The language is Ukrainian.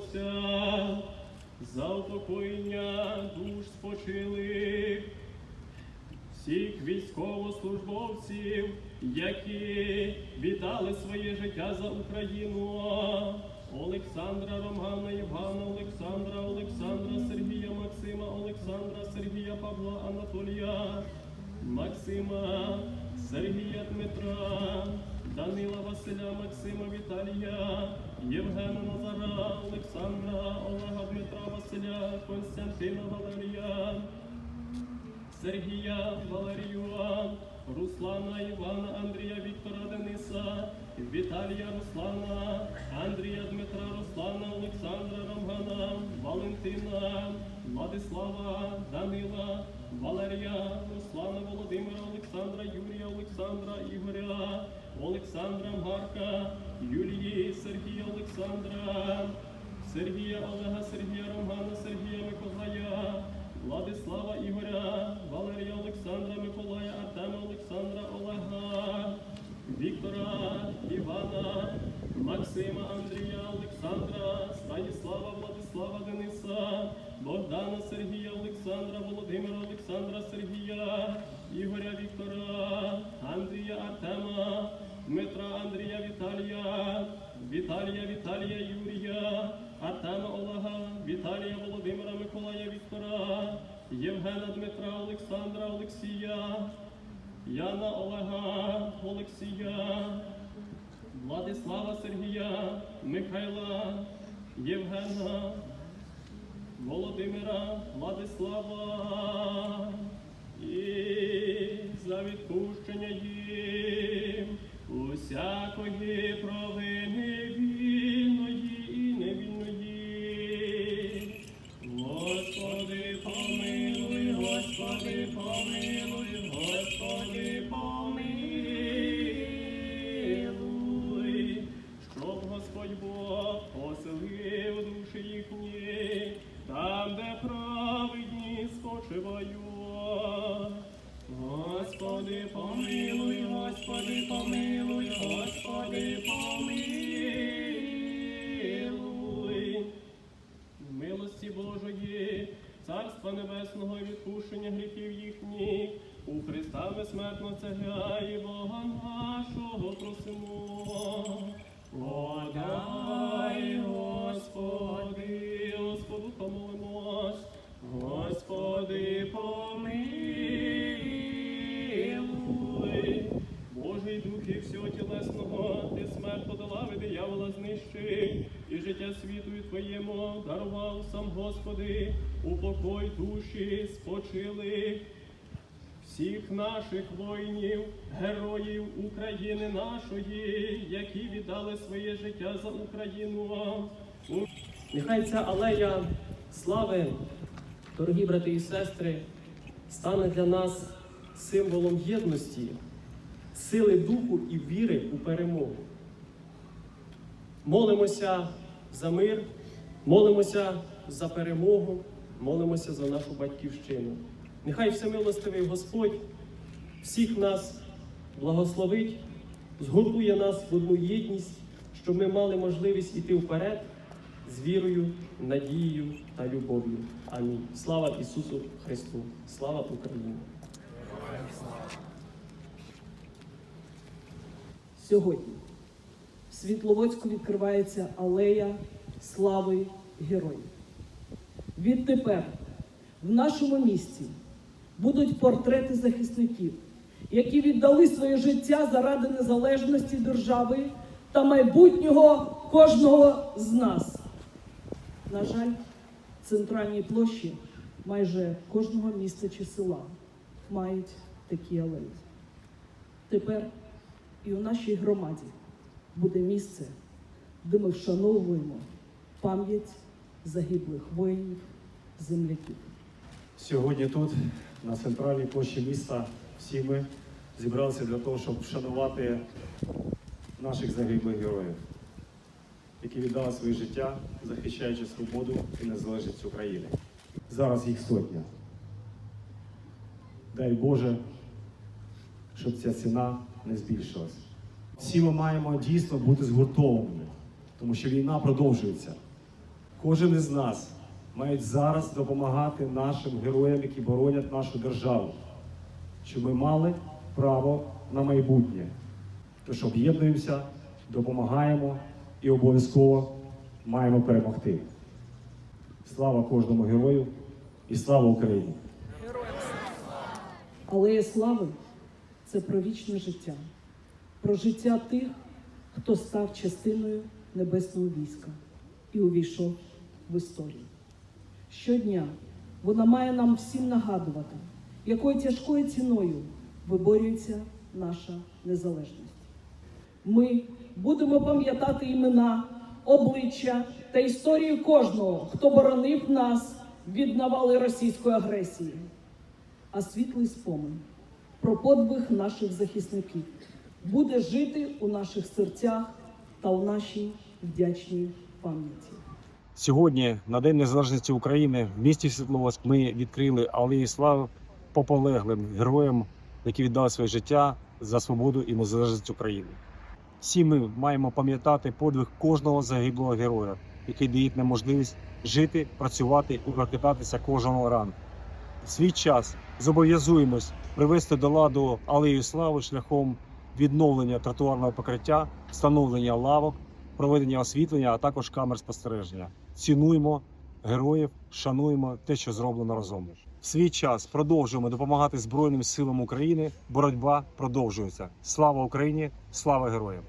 молимося за упокоєння душ спочилих, всіх військовослужбовців, які віддали своє життя за Україну. Олександра Романа Євгана, Олександра, Олександра, Сергія Максима, Олександра, Сергія Павла Анатолія, Максима, Сергія Дмитра, Данила Василя, Максима Віталія, Євгена Назара, Олександра, Олега Дмитра Василя, Константина Валерія. Сергія Валеріюа, Руслана Івана, Андрія Віктора Дениса, Віталія Руслана, Андрія Дмитра Руслана, Олександра Ромгана, Валентина, Владислава, Данила, Валерія, Руслана Володимира, Олександра, Юрія, Олександра, Ігоря, Олександра Марка, Юлії, Сергія Олександра, Сергія Олега, Сергія Євгена Дмитра, Олександра, Олексія, Яна Олега, Олексія, Владислава Сергія, Михайла, Євгена, Володимира, Владислава. І за відпущення їм усякої праведні. Господи, помилуй, Господи, помилуй, Господи, помилуй. Милості Божої, Царства Небесного і відпущення гріхів їхніх, у Христа безсмертно царя Бога нашого просимо. Всього тілесного, ти смерть подолав і диявола знищив, і життя світу і твоєму дарував сам Господи, упокой душі спочили всіх наших воїнів, героїв України нашої, які віддали своє життя за Україну. Нехай ця алея слави, дорогі брати і сестри, стане для нас символом єдності, сили духу і віри у перемогу. Молимося за мир, молимося за перемогу, молимося за нашу батьківщину. Нехай всемилостивий Господь всіх нас благословить, згуртує нас в одну єдність, щоб ми мали можливість іти вперед з вірою, надією та любов'ю. Амінь. Слава Ісусу Христу! Слава Україні! Сьогодні в Світловодську відкривається алея слави героїв. Відтепер в нашому місті будуть портрети захисників, які віддали своє життя заради незалежності держави та майбутнього кожного з нас. На жаль, в центральній площі майже кожного міста чи села мають такі алеї. Тепер і у нашій громаді буде місце, де ми вшановуємо пам'ять загиблих воїнів, земляків. Сьогодні тут, на центральній площі міста, всі ми зібралися для того, щоб вшанувати наших загиблих героїв, які віддали своє життя, захищаючи свободу і незалежність України. Зараз їх сотня. Дай Боже, щоб ця ціна не збільшилась. Всі ми маємо дійсно бути згуртованими, тому що війна продовжується. Кожен із нас має зараз допомагати нашим героям, які боронять нашу державу, щоб ми мали право на майбутнє. Тож об'єднуємося, допомагаємо і обов'язково маємо перемогти. Слава кожному герою і слава Україні! Алея слави це про вічне життя, про життя тих, хто став частиною небесного війська і увійшов в історію. Щодня вона має нам всім нагадувати, якою тяжкою ціною виборюється наша незалежність. Ми будемо пам'ятати імена, обличчя та історію кожного, хто боронив нас від навали російської агресії а світлий спомин про подвиг наших захисників буде жити у наших серцях та у нашій вдячній пам'яті. Сьогодні, на День Незалежності України, в місті Світловодськ ми відкрили алеї слави пополеглим героям, які віддали своє життя за свободу і незалежність України. Всі ми маємо пам'ятати подвиг кожного загиблого героя, який дає нам можливість жити, працювати і прокидатися кожного ранку. В свій час зобов'язуємось привести до ладу алею слави шляхом відновлення тротуарного покриття, встановлення лавок, проведення освітлення, а також камер спостереження. Цінуємо героїв, шануємо те, що зроблено разом. В свій час продовжуємо допомагати Збройним силам України. Боротьба продовжується. Слава Україні! Слава героям!